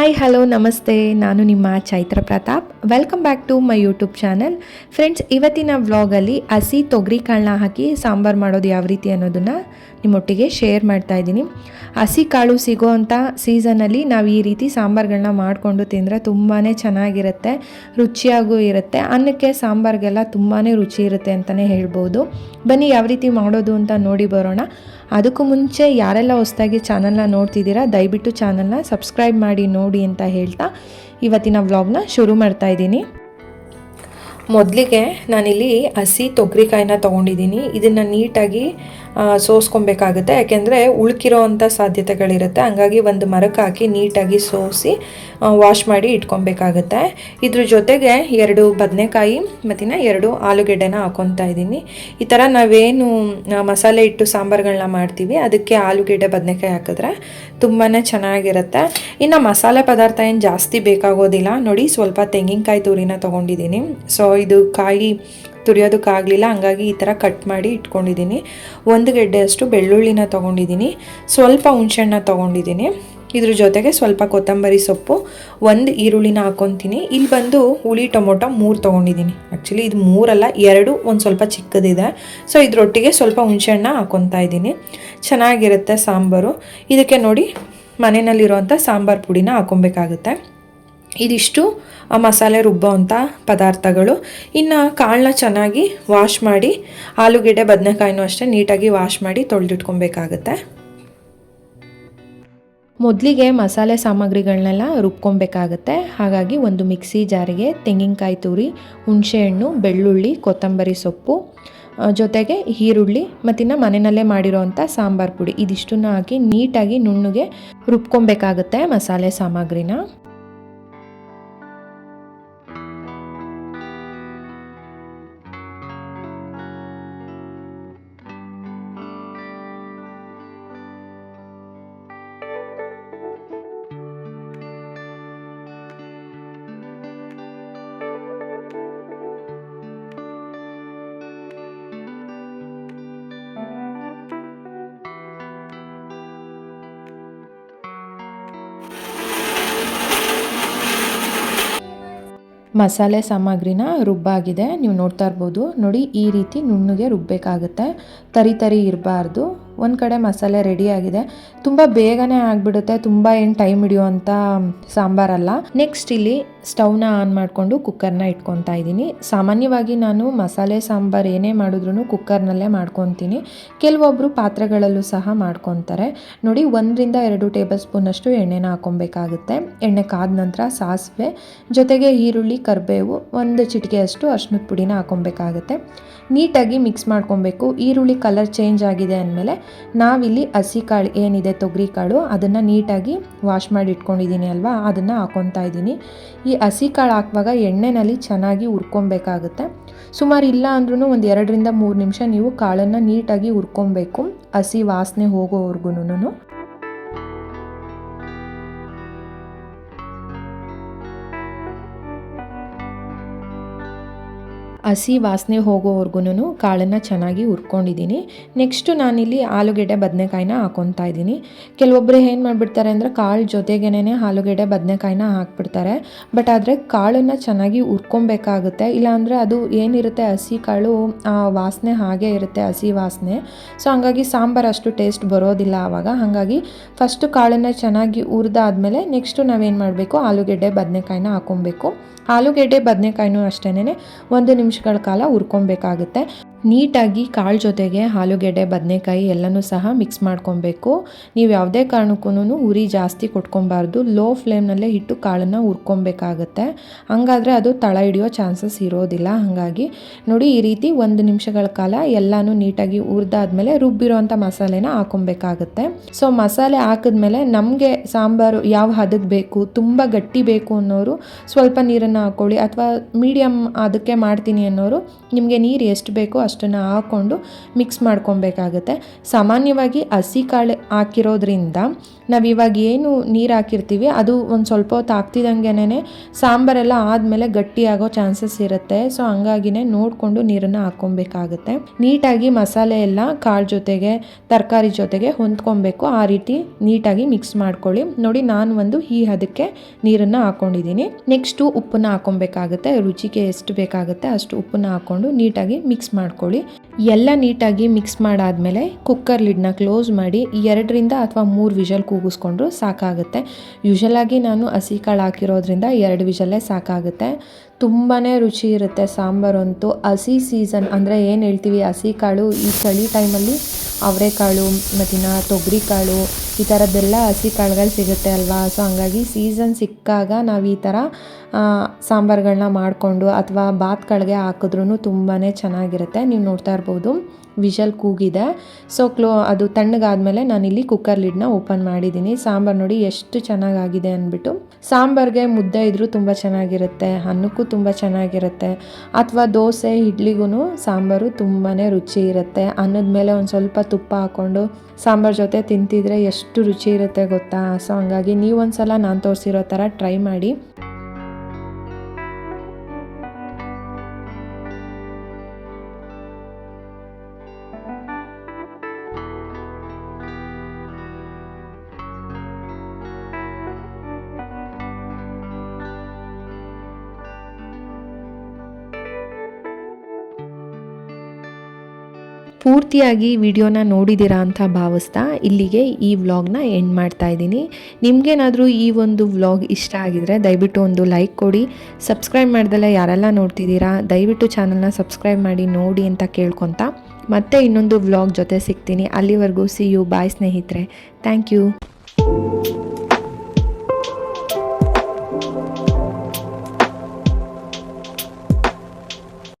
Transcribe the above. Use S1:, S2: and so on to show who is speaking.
S1: Hi hello ನಮಸ್ತೆ ನಾನು ನಿಮ್ಮ Chaitra Pratap welcome back to my YouTube channel friends ಇವತ್ತಿನ ವ್ಲಾಗಲ್ಲಿ ಹಸಿ ತೊಗರಿ ಕಾಳನ್ನ ಹಾಕಿ ಸಾಂಬಾರು ಮಾಡೋದು ಯಾವ ರೀತಿ ಅನ್ನೋದನ್ನು ನಿಮ್ಮೊಟ್ಟಿಗೆ ಶೇರ್ ಮಾಡ್ತಾ ಇದ್ದೀನಿ. ಹಸಿ ಕಾಳು ಸಿಗೋ ಅಂಥ ಸೀಸನಲ್ಲಿ ನಾವು ಈ ರೀತಿ ಸಾಂಬಾರುಗಳನ್ನ ಮಾಡಿಕೊಂಡು ತಿಂದರೆ ತುಂಬಾ ಚೆನ್ನಾಗಿರುತ್ತೆ, ರುಚಿಯಾಗೂ ಇರುತ್ತೆ. ಅನ್ನಕ್ಕೆ ಸಾಂಬಾರಿಗೆಲ್ಲ ತುಂಬಾ ರುಚಿ ಇರುತ್ತೆ ಅಂತಲೇ ಹೇಳ್ಬೋದು. ಬನ್ನಿ ಯಾವ ರೀತಿ ಮಾಡೋದು ಅಂತ ನೋಡಿ ಬರೋಣ. ಅದಕ್ಕೂ ಮುಂಚೆ ಯಾರೆಲ್ಲ ಹೊಸದಾಗಿ ಚಾನಲ್ನ ನೋಡ್ತಿದ್ದೀರಾ, ದಯವಿಟ್ಟು ಚಾನಲ್ನ ಸಬ್ಸ್ಕ್ರೈಬ್ ಮಾಡಿ ನೋಡಿ ಅಂತ ಹೇಳ್ತಾ ಇವತ್ತಿನ ವ್ಲಾಗ್ನ ಶುರು ಮಾಡ್ತಾ ಇದ್ದೀನಿ. ಮೊದಲಿಗೆ ನಾನಿಲ್ಲಿ ಹಸಿ ತೊಗರಿಕಾಯಿನ ತೊಗೊಂಡಿದ್ದೀನಿ. ಇದನ್ನು ನೀಟಾಗಿ ಸೋಸ್ಕೊಬೇಕಾಗುತ್ತೆ. ಯಾಕೆಂದರೆ ಉಳ್ಕಿರೋ ಅಂಥ ಸಾಧ್ಯತೆಗಳಿರುತ್ತೆ. ಹಂಗಾಗಿ ಒಂದು ಮರಕ್ಕೆ ಹಾಕಿ ನೀಟಾಗಿ ಸೋಸಿ ವಾಶ್ ಮಾಡಿ ಇಟ್ಕೊಬೇಕಾಗುತ್ತೆ. ಇದ್ರ ಜೊತೆಗೆ ಎರಡು ಬದನೆಕಾಯಿ ಮತ್ತಿನ ಎರಡು ಆಲೂಗೆಡ್ಡೆನ ಹಾಕೊತಾ ಇದ್ದೀನಿ. ಈ ಥರ ನಾವೇನು ಮಸಾಲೆ ಇಟ್ಟು ಸಾಂಬಾರುಗಳನ್ನ ಮಾಡ್ತೀವಿ. ಅದಕ್ಕೆ ಆಲೂಗೆಡ್ಡೆ, ಬದನೆಕಾಯಿ ಹಾಕಿದ್ರೆ ತುಂಬಾ ಚೆನ್ನಾಗಿರುತ್ತೆ. ಇನ್ನು ಮಸಾಲೆ ಪದಾರ್ಥ ಏನು ಜಾಸ್ತಿ ಬೇಕಾಗೋದಿಲ್ಲ. ನೋಡಿ, ಸ್ವಲ್ಪ ತೆಂಗಿನಕಾಯಿ ತುರಿನ ತೊಗೊಂಡಿದ್ದೀನಿ. ಸೊ, ಇದು ಕಾಯಿ ತುರಿಯೋದಕ್ಕಾಗಲಿಲ್ಲ, ಹಂಗಾಗಿ ಈ ಥರ ಕಟ್ ಮಾಡಿ ಇಟ್ಕೊಂಡಿದ್ದೀನಿ. ಒಂದು ಗೆಡ್ಡೆಯಷ್ಟು ಬೆಳ್ಳುಳ್ಳಿನ ತೊಗೊಂಡಿದ್ದೀನಿ, ಸ್ವಲ್ಪ ಹುಣಸೆಣ್ಣ ತೊಗೊಂಡಿದ್ದೀನಿ. ಇದ್ರ ಜೊತೆಗೆ ಸ್ವಲ್ಪ ಕೊತ್ತಂಬರಿ ಸೊಪ್ಪು, ಒಂದು ಈರುಳ್ಳಿನ ಹಾಕೊತೀನಿ ಇಲ್ಲಿ ಬಂದು ಹುಳಿ, ಟೊಮೊಟೊ ಮೂರು ತೊಗೊಂಡಿದ್ದೀನಿ. ಆ್ಯಕ್ಚುಲಿ ಇದು ಮೂರಲ್ಲ, ಎರಡು, ಒಂದು ಸ್ವಲ್ಪ ಚಿಕ್ಕದಿದೆ. ಸೊ ಇದ್ರೊಟ್ಟಿಗೆ ಸ್ವಲ್ಪ ಹುಣಸೆಹಣ್ಣ ಹಾಕೊತಾ ಇದ್ದೀನಿ. ಚೆನ್ನಾಗಿರುತ್ತೆ ಸಾಂಬಾರು. ಇದಕ್ಕೆ ನೋಡಿ, ಮನೆಯಲ್ಲಿರುವಂಥ ಸಾಂಬಾರು ಪುಡಿನ ಹಾಕೊಬೇಕಾಗುತ್ತೆ ಇದಿಷ್ಟು ಮಸಾಲೆ ರುಬ್ಬೋ ಪದಾರ್ಥಗಳು. ಇನ್ನು ಕಾಳನ್ನ ಚೆನ್ನಾಗಿ ವಾಶ್ ಮಾಡಿ, ಆಲೂಗೆಡ್ಡೆ, ಬದನೆಕಾಯಿನೂ ಅಷ್ಟೇ ನೀಟಾಗಿ ವಾಶ್ ಮಾಡಿ ತೊಳೆದಿಟ್ಕೊಬೇಕಾಗತ್ತೆ. ಮೊದಲಿಗೆ ಮಸಾಲೆ ಸಾಮಗ್ರಿಗಳನ್ನೆಲ್ಲ ರುಬ್ಕೊಬೇಕಾಗತ್ತೆ. ಹಾಗಾಗಿ ಒಂದು ಮಿಕ್ಸಿ ಜಾರಿಗೆ ತೆಂಗಿನಕಾಯಿ ತುರಿ, ಹುಣಸೆಹಣ್ಣು, ಬೆಳ್ಳುಳ್ಳಿ, ಕೊತ್ತಂಬರಿ ಸೊಪ್ಪು ಜೊತೆಗೆ ಈರುಳ್ಳಿ ಮತ್ತಿನ್ನು ಮನೆಯಲ್ಲೇ ಮಾಡಿರೋವಂಥ ಸಾಂಬಾರು ಪುಡಿ. ಇದಿಷ್ಟನ್ನು ಹಾಕಿ ನೀಟಾಗಿ ನುಣ್ಣಗೆ ರುಬ್ಕೊಬೇಕಾಗುತ್ತೆ ಮಸಾಲೆ ಸಾಮಗ್ರಿನ. ಮಸಾಲೆ ಸಾಮಗ್ರಿನ ರುಬ್ಬಾಗಿದೆ. ನೀವು ನೋಡ್ತಾ ಇರ್ಬೋದು. ನೋಡಿ ಈ ರೀತಿ ನುಣ್ಣಗೆ ರುಬ್ಬಬೇಕಾಗುತ್ತೆ ತರಿ ತರಿ ಇರಬಾರ್ದು. ಒಂದು ಕಡೆ ಮಸಾಲೆ ರೆಡಿಯಾಗಿದೆ ತುಂಬ ಬೇಗನೆ ಆಗಿಬಿಡುತ್ತೆ, ತುಂಬ ಏನು ಟೈಮ್ ಹಿಡಿಯುವಂಥ ಸಾಂಬಾರಲ್ಲ. ನೆಕ್ಸ್ಟ್ ಇಲ್ಲಿ ಸ್ಟವ್ನ ಆನ್ ಮಾಡಿಕೊಂಡು ಕುಕ್ಕರ್ನ ಇಟ್ಕೊತಾ ಇದ್ದೀನಿ. ಸಾಮಾನ್ಯವಾಗಿ ನಾನು ಮಸಾಲೆ ಸಾಂಬಾರು ಏನೇ ಮಾಡಿದ್ರು ಕುಕ್ಕರ್ನಲ್ಲೇ ಮಾಡ್ಕೊತೀನಿ. ಕೆಲವೊಬ್ಬರು ಪಾತ್ರೆಗಳಲ್ಲೂ ಸಹ ಮಾಡ್ಕೊತಾರೆ. ನೋಡಿ, ಒಂದರಿಂದ ಎರಡು ಟೇಬಲ್ ಸ್ಪೂನಷ್ಟು ಎಣ್ಣೆನ ಹಾಕೊಬೇಕಾಗುತ್ತೆ. ಎಣ್ಣೆ ಕಾದ ನಂತರ ಸಾಸಿವೆ, ಜೊತೆಗೆ ಈರುಳ್ಳಿ, ಕರಿಬೇವು, ಒಂದು ಚಿಟಿಕೆಯಷ್ಟು ಅರ್ಶಿನದ ಪುಡಿನ ಹಾಕೊಬೇಕಾಗುತ್ತೆ. ನೀಟಾಗಿ ಮಿಕ್ಸ್ ಮಾಡ್ಕೊಬೇಕು. ಈರುಳ್ಳಿ ಕಲರ್ ಚೇಂಜ್ ಆಗಿದೆ ಅಂದಮೇಲೆ ನಾವಿಲ್ಲಿ ಹಸಿ ಕಾಳು, ಏನಿದೆ ತೊಗರಿ ಕಾಳು, ಅದನ್ನು ನೀಟಾಗಿ ವಾಶ್ ಮಾಡಿ ಇಟ್ಕೊಂಡಿದ್ದೀನಿ ಅಲ್ವಾ? ಅದನ್ನು ಹಾಕೊತಾ ಇದ್ದೀನಿ. ಈ ಹಸಿ ಕಾಳು ಹಾಕುವಾಗ ಎಣ್ಣೆನಲ್ಲಿ ಚೆನ್ನಾಗಿ ಹುರ್ಕೊಬೇಕಾಗುತ್ತೆ ಸುಮಾರು ಇಲ್ಲ ಅಂದ್ರೂ ಒಂದು ಎರಡರಿಂದ ಮೂರು ನಿಮಿಷ ನೀವು ಕಾಳನ್ನು ನೀಟಾಗಿ ಹುರ್ಕೊಬೇಕು ಹಸಿ ವಾಸನೆ ಹೋಗೋವರೆಗೂ ಹಸಿ ವಾಸನೆ ಹೋಗೋವರೆಗೂ ಕಾಳನ್ನು ಚೆನ್ನಾಗಿ ಹುರ್ಕೊಂಡಿದ್ದೀನಿ. ನೆಕ್ಸ್ಟು ನಾನಿಲ್ಲಿ ಆಲೂಗೆಡ್ಡೆ ಬದನೆಕಾಯಿನ ಹಾಕೊತಾ ಇದ್ದೀನಿ. ಕೆಲವೊಬ್ಬರು ಏನು ಮಾಡಿಬಿಡ್ತಾರೆ ಅಂದರೆ ಕಾಳು ಜೊತೆಗೇನೆ ಆಲೂಗೆಡ್ಡೆ ಬದನೆಕಾಯಿನ ಹಾಕ್ಬಿಡ್ತಾರೆ. ಬಟ್ ಆದರೆ ಕಾಳನ್ನು ಚೆನ್ನಾಗಿ ಹುರ್ಕೊಬೇಕಾಗುತ್ತೆ. ಇಲ್ಲಾಂದರೆ ಅದು ಏನಿರುತ್ತೆ ಹಸಿ ಕಾಳು ವಾಸನೆ ಹಾಗೆ ಇರುತ್ತೆ ಹಸಿ ವಾಸನೆ. ಸೊ ಹಂಗಾಗಿ ಸಾಂಬಾರು ಅಷ್ಟು ಟೇಸ್ಟ್ ಬರೋದಿಲ್ಲ ಆವಾಗ. ಹಾಗಾಗಿ ಫಸ್ಟು ಕಾಳನ್ನು ಚೆನ್ನಾಗಿ ಹುರಿದಾದ್ಮೇಲೆ ನೆಕ್ಸ್ಟು ನಾವೇನು ಮಾಡಬೇಕು? ಆಲೂಗೆಡ್ಡೆ ಬದನೆಕಾಯಿನ ಹಾಕೊಬೇಕು. ಆಲೂಗೆಡ್ಡೆ ಬದನೆಕಾಯಿನೂ ಅಷ್ಟೇ ಒಂದು ನಿಮಿಷಗಳ ಕಾಲ ಹುರ್ಕೊಬೇಕಾಗುತ್ತೆ. ನೀಟಾಗಿ ಕಾಳು ಜೊತೆಗೆ ಆಲೂಗೆಡ್ಡೆ, ಬದನೆಕಾಯಿ ಎಲ್ಲನೂ ಸಹ ಮಿಕ್ಸ್ ಮಾಡ್ಕೊಬೇಕು. ನೀವು ಯಾವುದೇ ಕಾರಣಕ್ಕೂ ಉರಿ ಜಾಸ್ತಿ ಕೊಟ್ಕೊಬಾರ್ದು ಲೋ ಫ್ಲೇಮ್ನಲ್ಲೇ ಇಟ್ಟು ಕಾಳನ್ನು ಹುರ್ಕೊಬೇಕಾಗತ್ತೆ ಹಂಗಾದರೆ ಅದು ತಳ ಹಿಡಿಯೋ ಚಾನ್ಸಸ್ ಇರೋದಿಲ್ಲ. ಹಾಗಾಗಿ ನೋಡಿ ಈ ರೀತಿ ಒಂದು ನಿಮಿಷಗಳ ಕಾಲ ಎಲ್ಲನೂ ನೀಟಾಗಿ ಹುರಿದಾದ್ಮೇಲೆ ರುಬ್ಬಿರೋಂಥ ಮಸಾಲೆನ ಹಾಕೊಬೇಕಾಗತ್ತೆ ಸೊ ಮಸಾಲೆ ಹಾಕಿದ್ಮೇಲೆ ನಮಗೆ ಸಾಂಬಾರು ಯಾವ ಹದಕ್ಕೆ ಬೇಕು, ತುಂಬ ಗಟ್ಟಿ ಬೇಕು ಅನ್ನೋರು ಸ್ವಲ್ಪ ನೀರನ್ನು ಹಾಕ್ಕೊಳ್ಳಿ ಅಥವಾ ಮೀಡಿಯಮ್ ಅದಕ್ಕೆ ಮಾಡ್ತೀನಿ ಅನ್ನೋರು ನಿಮಗೆ ನೀರು ಎಷ್ಟು ಬೇಕೋ ಅಷ್ಟನ್ನು ಹಾಕ್ಕೊಂಡು ಮಿಕ್ಸ್ ಮಾಡ್ಕೊಬೇಕಾಗುತ್ತೆ. ಸಾಮಾನ್ಯವಾಗಿ ಹಸಿ ಕಾಳು ಹಾಕಿರೋದ್ರಿಂದ ನಾವು ಇವಾಗ ಏನು ನೀರು ಹಾಕಿರ್ತೀವಿ, ಅದು ಒಂದು ಸ್ವಲ್ಪ ಹೊತ್ತು ಹಾಕ್ತಿದ್ದಂಗೆನೇ ಸಾಂಬಾರೆಲ್ಲ ಆದಮೇಲೆ ಗಟ್ಟಿಯಾಗೋ ಚಾನ್ಸಸ್ ಇರುತ್ತೆ. ಸೊ, ಹಂಗಾಗಿನೇ ನೋಡಿಕೊಂಡು ನೀರನ್ನು ಹಾಕ್ಕೊಬೇಕಾಗುತ್ತೆ. ನೀಟಾಗಿ ಮಸಾಲೆ ಎಲ್ಲ ಕಾಳು ಜೊತೆಗೆ, ತರಕಾರಿ ಜೊತೆಗೆ ಹೊಂದ್ಕೊಬೇಕು. ಆ ರೀತಿ ನೀಟಾಗಿ ಮಿಕ್ಸ್ ಮಾಡ್ಕೊಳ್ಳಿ. ನೋಡಿ, ನಾನು ಒಂದು ಈ ಹದಕ್ಕೆ ನೀರನ್ನು ಹಾಕ್ಕೊಂಡಿದ್ದೀನಿ ನೆಕ್ಸ್ಟು ಉಪ್ಪನ್ನ ಹಾಕ್ಕೊಬೇಕಾಗುತ್ತೆ. ರುಚಿಗೆ ಎಷ್ಟು ಬೇಕಾಗುತ್ತೆ ಅಷ್ಟು ಉಪ್ಪನ್ನ ಹಾಕ್ಕೊಂಡು ನೀಟಾಗಿ ಮಿಕ್ಸ್ ಮಾಡ್ಕೊಳ್ಳಿ ಎಲ್ಲ ನೀಟಾಗಿ ಮಿಕ್ಸ್ ಮಾಡಾದಮೇಲೆ ಕುಕ್ಕರ್ ಲಿಡ್ನ ಕ್ಲೋಸ್ ಮಾಡಿ ಎರಡರಿಂದ ಅಥವಾ ಮೂರು ವಿಷಲ್ ಕೂಗಿಸ್ಕೊಂಡ್ರು ಸಾಕಾಗುತ್ತೆ. ಯೂಶಲಾಗಿ ನಾನು ಹಸಿ ಕಾಳು ಹಾಕಿರೋದ್ರಿಂದ ಎರಡು ವಿಷಲ್ಲೇ ಸಾಕಾಗುತ್ತೆ. ತುಂಬಾ ರುಚಿ ಇರುತ್ತೆ ಸಾಂಬಾರಂತೂ ಹಸಿ ಸೀಸನ್ ಅಂದರೆ ಏನು ಹೇಳ್ತೀವಿ? ಹಸಿ ಕಾಳು ಈ ಚಳಿ ಟೈಮಲ್ಲಿ ಅವರೆಕಾಳು ಮತ್ತಿನ ತೊಗರಿ ಕಾಳು ಈ ಥರದ್ದೆಲ್ಲ ಹಸಿ ಕಾಳುಗಳು ಸಿಗುತ್ತೆ ಅಲ್ವಾ? ಸೊ ಹಂಗಾಗಿ ಸೀಸನ್ ಸಿಕ್ಕಾಗ ನಾವು ಈ ಥರ ಸಾಂಬಾರುಗಳನ್ನ ಮಾಡಿಕೊಂಡು ಅಥವಾ ಬಾತ್ಗಳಿಗೆ ಹಾಕಿದ್ರೂ ತುಂಬಾ ಚೆನ್ನಾಗಿರುತ್ತೆ. ನೀವು ನೋಡ್ತಾ ಇರ್ಬೋದು. ವಿಷಲ್ ಕೂಗಿದೆ. ಸೊ ಕ್ಲೋ, ಅದು ತಣ್ಣಗಾದ್ಮೇಲೆ ನಾನಿಲ್ಲಿ ಕುಕ್ಕರ್ ಲಿಡ್ನ ಓಪನ್ ಮಾಡಿದ್ದೀನಿ. ಸಾಂಬಾರು ನೋಡಿ ಎಷ್ಟು ಚೆನ್ನಾಗಾಗಿದೆ ಅಂದ್ಬಿಟ್ಟು. ಸಾಂಬಾರ್ಗೆ ಮುದ್ದೆ ಇದ್ರೂ ತುಂಬ ಚೆನ್ನಾಗಿರುತ್ತೆ, ಅನ್ನಕ್ಕೂ ತುಂಬ ಚೆನ್ನಾಗಿರುತ್ತೆ. ಅಥವಾ ದೋಸೆ ಇಡ್ಲಿಗೂ ಸಾಂಬಾರು ತುಂಬಾ ರುಚಿ ಇರುತ್ತೆ. ಅನ್ನದ ಮೇಲೆ ಒಂದು ಸ್ವಲ್ಪ ತುಪ್ಪ ಹಾಕ್ಕೊಂಡು ಸಾಂಬಾರು ಜೊತೆ ತಿಂತಿದ್ರೆ ಎಷ್ಟು ರುಚಿ ಇರುತ್ತೆ ಗೊತ್ತಾ? ಸೊ ಹಂಗಾಗಿ ನೀವೊಂದ್ಸಲ ನಾನು ತೋರಿಸಿರೋ ಥರ ಟ್ರೈ ಮಾಡಿ. ಪೂರ್ತಿಯಾಗಿ ವಿಡಿಯೋನ ನೋಡಿದ್ದೀರಾ ಅಂತ ಭಾವಿಸ್ತಾ ಇಲ್ಲಿಗೆ ಈ ವ್ಲಾಗ್ನ ಎಂಡ್ ಮಾಡ್ತಾ ಇದ್ದೀನಿ. ನಿಮಗೇನಾದರೂ ಈ ಒಂದು ವ್ಲಾಗ್ ಇಷ್ಟ ಆಗಿದರೆ ದಯವಿಟ್ಟು ಒಂದು ಲೈಕ್ ಕೊಡಿ. ಸಬ್ಸ್ಕ್ರೈಬ್ ಮಾಡ್ದಲ್ಲ ಯಾರೆಲ್ಲ ನೋಡ್ತಿದ್ದೀರಾ, ದಯವಿಟ್ಟು ಚಾನಲ್ನ ಸಬ್ಸ್ಕ್ರೈಬ್ ಮಾಡಿ ನೋಡಿ ಅಂತ ಕೇಳ್ಕೊತ. ಮತ್ತೆ ಇನ್ನೊಂದು ವ್ಲಾಗ್ ಜೊತೆ ಸಿಗ್ತೀನಿ. ಅಲ್ಲಿವರೆಗೂ ಸಿ ಯು ಬಾಯ್ ಸ್ನೇಹಿತರೆ. Thank you